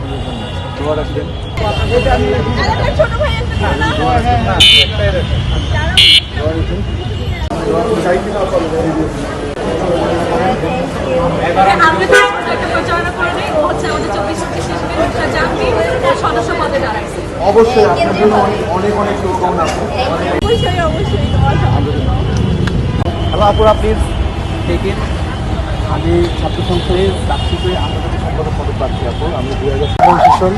আমাদের জন্য দোয়া রাখবেন অবশ্যই আপনার জন্য অনেক অনেক শুভকামনা। অবশ্যই অবশ্যই হ্যালো আপুরা প্লিজ টেকেন আমি ছাত্র সংসদে চাকরিতে আন্তর্জাতিক সম্পাদক পদক প্রার্থী আপু আমি দুই হাজার সেশন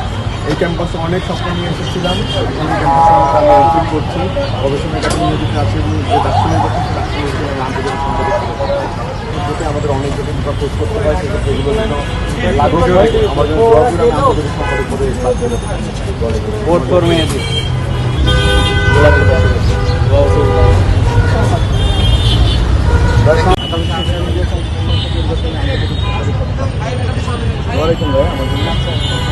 এই ক্যাম্পাসে অনেক স্বপ্ন নিয়ে এসেছিলাম। এখন এই ক্যাম্পাসে আমি রিসিভ করছি। গবেষণা একাডেমি নিয়োজিত আছে এবং যে দার্শনিক করছি দার্শনিক আন্তর্জাতিক সম্পাদক আমাদের অনেক যদি খোঁজ করতে হয় সেক্ষেত্রে লাগু হয় আমার জন্য দোয়া করে আমি আন্তর্জাতিক সম্পাদক পদে। ভোট ফর ওয়ালাইকুম ভাই আমার